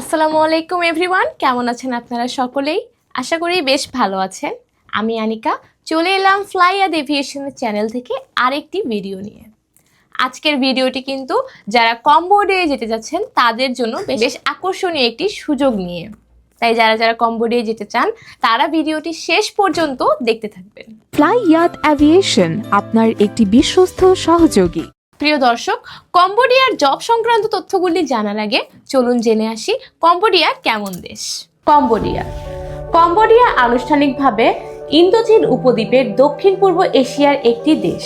আসসালামু আলাইকুম এভরিওয়ান। কেমন আছেন আপনারা সকলেই? আশা করি বেশ ভালো আছেন। আমি আনিকা। চলে এলাম ফ্লাই আদ এভিয়েশনের চ্যানেল থেকে আরেকটি ভিডিও নিয়ে। আজকের ভিডিওটি কিন্তু যারা কম্বোডিয়ে যেতে যাচ্ছেন তাদের জন্য বেশ বেশ আকর্ষণীয় একটি সুযোগ নিয়ে। তাই যারা যারা কম্বোডিয়ে যেতে চান তারা ভিডিওটি শেষ পর্যন্ত দেখতে থাকবেন। ফ্লাই ইয়াত অ্যাভিয়েশন আপনার একটি বিশ্বস্ত সহযোগী। প্রিয় দর্শক, কম্বোডিয়ার জব সংক্রান্ত তথ্যগুলি জানার আগে চলুন জেনে আসি কম্বোডিয়া কেমন দেশ। কম্বোডিয়া। কম্বোডিয়া আনুষ্ঠানিকভাবে ইন্দোচীন উপদ্বীপের দক্ষিণ পূর্ব এশিয়ার একটি দেশ।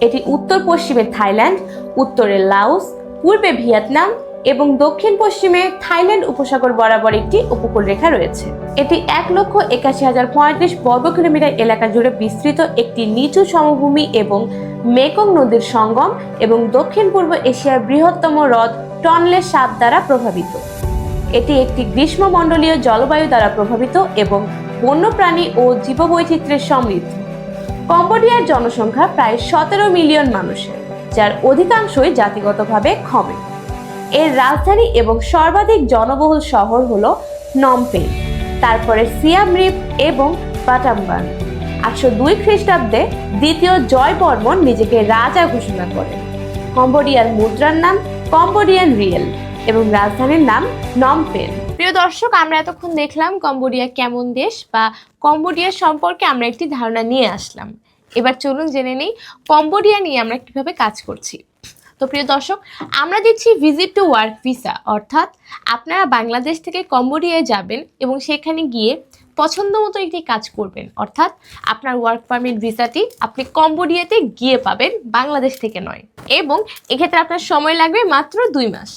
এটি উত্তর পশ্চিমে থাইল্যান্ড, উত্তরে লাওস, পূর্বে ভিয়েতনাম এবং দক্ষিণ পশ্চিমে থাইল্যান্ড উপসাগর বরাবর একটি উপকূল রেখা রয়েছে। এটি এক লক্ষ একাশি হাজার পঁয়ত্রিশ বর্গ কিলোমিটার এলাকা জুড়ে বিস্তৃত একটি নিচু সমভূমি এবং মেকং নদীর সঙ্গম এবং দক্ষিণ পূর্ব এশিয়ার বৃহত্তম হ্রদ টনলে সাপ দ্বারা প্রভাবিত। এটি একটি গ্রীষ্মমণ্ডলীয় জলবায়ু দ্বারা প্রভাবিত এবং বন্যপ্রাণী ও জীববৈচিত্র্যের সমৃদ্ধ। কম্বোডিয়ার জনসংখ্যা প্রায় সতেরো মিলিয়ন মানুষের, যার অধিকাংশই জাতিগতভাবে খমে এর রাজধানী এবং সর্বাধিক জনবহুল শহর হল নমপেন তারপরে সিয়াম রিপ এবং পাটাম্বান আটশো দুই খ্রিস্টাব্দে দ্বিতীয় জয় বর্মন নিজেকে রাজা ঘোষণা করেন কম্বোডিয়ার মুদ্রার নাম কম্বোডিয়ান রিয়েল এবং রাজধানীর নাম নমপেন প্রিয় দর্শক, আমরা এতক্ষণ দেখলাম কম্বোডিয়া কেমন দেশ বা কম্বোডিয়া সম্পর্কে আমরা একটি ধারণা নিয়ে আসলাম। এবার চলুন জেনে নেই কম্বোডিয়া নিয়ে আমরা কীভাবে কাজ করছি। তো প্রিয় দর্শক, আমরা দিচ্ছি ভিজিট টু ওয়ার্ক ভিসা অর্থাৎ আপনারা বাংলাদেশ থেকে কম্বোডিয়ায় যাবেন এবং সেখানে গিয়ে পছন্দ মতো একটি কাজ করবেন। অর্থাৎ আপনার ওয়ার্ক পারমিট ভিসাটি আপনি কম্বোডিয়াতে গিয়ে পাবেন, বাংলাদেশ থেকে নয়। এবং এক্ষেত্রে আপনার সময় লাগবে মাত্র দুই মাস।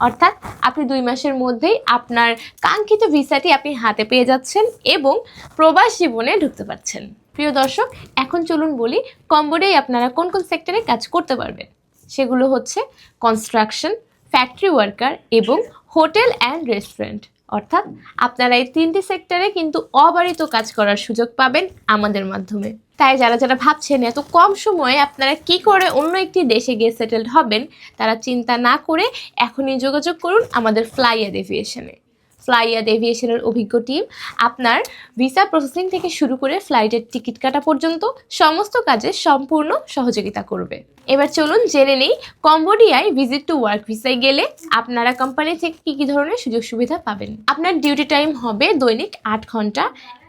অর্থাৎ আপনি দুই মাসের মধ্যেই আপনার কাঙ্ক্ষিত ভিসাটি আপনি হাতে পেয়ে যাচ্ছেন এবং প্রবাস জীবনে ঢুকতে পারছেন। প্রিয় দর্শক, এখন চলুন বলি কম্বোডিয়ায় আপনারা কোন কোন সেক্টরে কাজ করতে পারবেন। সেগুলো হচ্ছে কনস্ট্রাকশন ফ্যাক্টরি ওয়ার্কার এবং হোটেল অ্যান্ড রেস্টুরেন্ট অর্থাৎ আপনারা এই তিনটি সেক্টরে কিন্তু অবারিত কাজ করার সুযোগ পাবেন আমাদের মাধ্যমে। তাই যারা যারা ভাবছেন এত কম সময়ে আপনারা কি করে অন্য একটি দেশে গিয়ে সেটেলড হবেন, তারা চিন্তা না করে এখনই যোগাযোগ করুন আমাদের ফ্লাই এভিয়েশনে ফ্লাইয়ার এভিয়েশনের অভিজ্ঞ টিম। আপনার ভিসা প্রসেসিং থেকে শুরু করে ফ্লাইটের টিকিট কাটা পর্যন্ত সমস্ত কাজে সম্পূর্ণ সহযোগিতা করবে। এবার চলুন জেনে নেই, কম্বোডিয়ায় ভিজিট টু ওয়ার্ক ভিসায় গেলে আপনারা কোম্পানি থেকে কী কী ধরনের সুযোগ সুবিধা পাবেন? আপনার ডিউটি টাইম হবে দৈনিক আট ঘণ্টা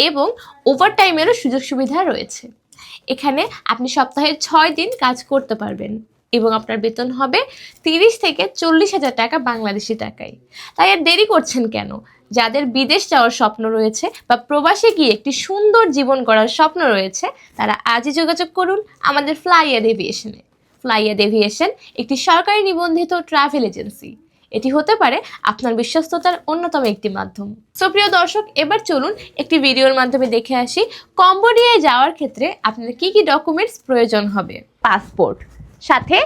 এবং ওভার টাইমেরও সুযোগ সুবিধা রয়েছে। এখানে আপনি সপ্তাহে ছয় দিন কাজ করতে পারবেন। এবং আপনার বেতন হবে তিরিশ থেকে চল্লিশ হাজার টাকা বাংলাদেশি টাকায়। তাই আর দেরি করছেন কেন? যাদের বিদেশ যাওয়ার স্বপ্ন রয়েছে বা প্রবাসে গিয়ে একটি সুন্দর জীবন গড়ার স্বপ্ন রয়েছে, তারা আজই যোগাযোগ করুন আমাদের ফ্লাইয়ার এভিয়েশনে। ফ্লাইয়ার এভিয়েশন একটি সরকারি নিবন্ধিত ট্রাভেল এজেন্সি। এটি হতে পারে আপনার বিশ্বস্ততার অন্যতম একটি মাধ্যম। সো প্রিয় দর্শক, এবার চলুন একটি ভিডিওর মাধ্যমে দেখে আসি কম্বোডিয়ায় যাওয়ার ক্ষেত্রে আপনার কি কি ডকুমেন্টস প্রয়োজন হবে। পাসপোর্ট। সাথে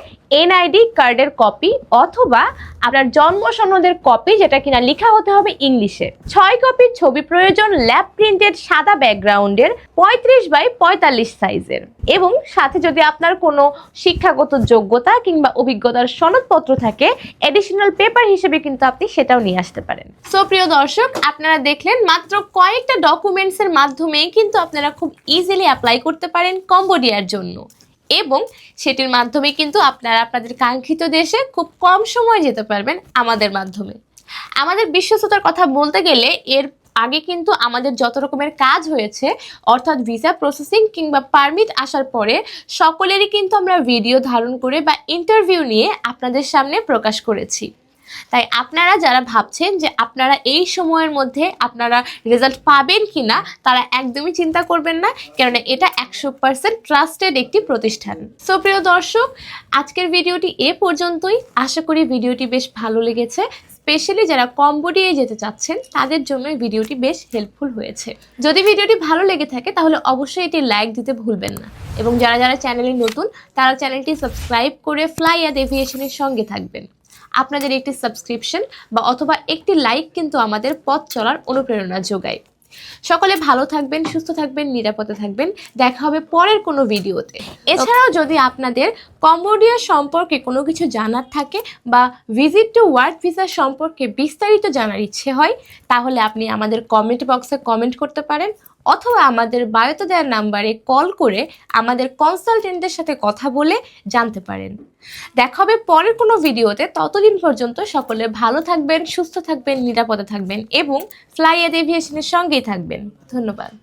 এনআইডি কার্ডের কপি অথবা আপনার জন্ম সনদের কপি যেটা কিনা লেখা হতে হবে ইংলিশে ছয় কপির ছবি প্রয়োজন ল্যাব প্রিন্টেড সাদা ব্যাকগ্রাউন্ডের পঁয়ত্রিশ বাই পঁয়তাল্লিশ সাইজের এবং সাথে যদি আপনার কোনো শিক্ষাগত যোগ্যতা কিংবা অভিজ্ঞতার সনদপত্র থাকে এডিশনাল পেপার হিসেবে কিন্তু আপনি সেটাও নিয়ে আসতে পারেন। সো প্রিয় দর্শক, আপনারা দেখলেন মাত্র কয়েকটা ডকুমেন্টসের মাধ্যমেই কিন্তু আপনারা খুব ইজিলি অ্যাপ্লাই করতে পারেন কম্বোডিয়ার জন্য। এবং সেটির মাধ্যমে কিন্তু আপনারা আপনাদের কাঙ্ক্ষিত দেশে খুব কম সময় যেতে পারবেন আমাদের মাধ্যমে। আমাদের বিশ্বস্ততার কথা বলতে গেলে এর আগে কিন্তু আমাদের যত রকমের কাজ হয়েছে, অর্থাৎ ভিসা প্রসেসিং কিংবা পারমিট আসার পরে সকলেরই কিন্তু আমরা ভিডিও ধারণ করে বা ইন্টারভিউ নিয়ে আপনাদের সামনে প্রকাশ করেছি। তাই আপনারা যারা ভাবছেন যে আপনারা এই সময়ের মধ্যে আপনারা রেজাল্ট পাবেন কি না তারা একদমই চিন্তা করবেন না, কেননা এটা একশো পার্সেন্ট ট্রাস্টেড একটি প্রতিষ্ঠান। সো প্রিয় দর্শক, আজকের ভিডিওটি এ পর্যন্তই। আশা করি ভিডিওটি বেশ ভালো লেগেছে। স্পেশালি যারা কম্বোডিয়ায় যেতে চাচ্ছেন, তাদের জন্য ভিডিওটি বেশ হেল্পফুল হয়েছে। যদি ভিডিওটি ভালো লেগে থাকে, তাহলে অবশ্যই এটি লাইক দিতে ভুলবেন না। এবং যারা যারা চ্যানেলে নতুন, তারা চ্যানেলটি সাবস্ক্রাইব করে ফ্লাই অ্যাড এভিয়েশনের সঙ্গে থাকবেন। আপনাদের একটি সাবস্ক্রিপশন বা অথবা একটি লাইক কিন্তু আমাদের পথ চলার অনুপ্রেরণা যোগায়। সকলে ভালো থাকবেন, সুস্থ থাকবেন, নিরাপদে থাকবেন। দেখা হবে পরের কোনো ভিডিওতে। এছাড়াও যদি আপনাদের কম্বোডিয়া সম্পর্কে কোনো কিছু জানার থাকে বা ভিজিট টু ওয়ার্ক ভিসা সম্পর্কে বিস্তারিত জানার ইচ্ছে হয়, তাহলে আপনি আমাদের কমেন্ট বক্সে কমেন্ট করতে পারেন। অথবা আমাদের বায়োতে দেওয়ার নাম্বারে কল করে আমাদের কনসালটেন্টদের সাথে কথা বলে জানতে পারেন। দেখা হবে পরের কোনো ভিডিওতে ততদিন পর্যন্ত সকলে ভালো থাকবেন, সুস্থ থাকবেন, নিরাপদে থাকবেন এবং ফ্লাই এড এভিয়েশনের সঙ্গেই থাকবেন। ধন্যবাদ।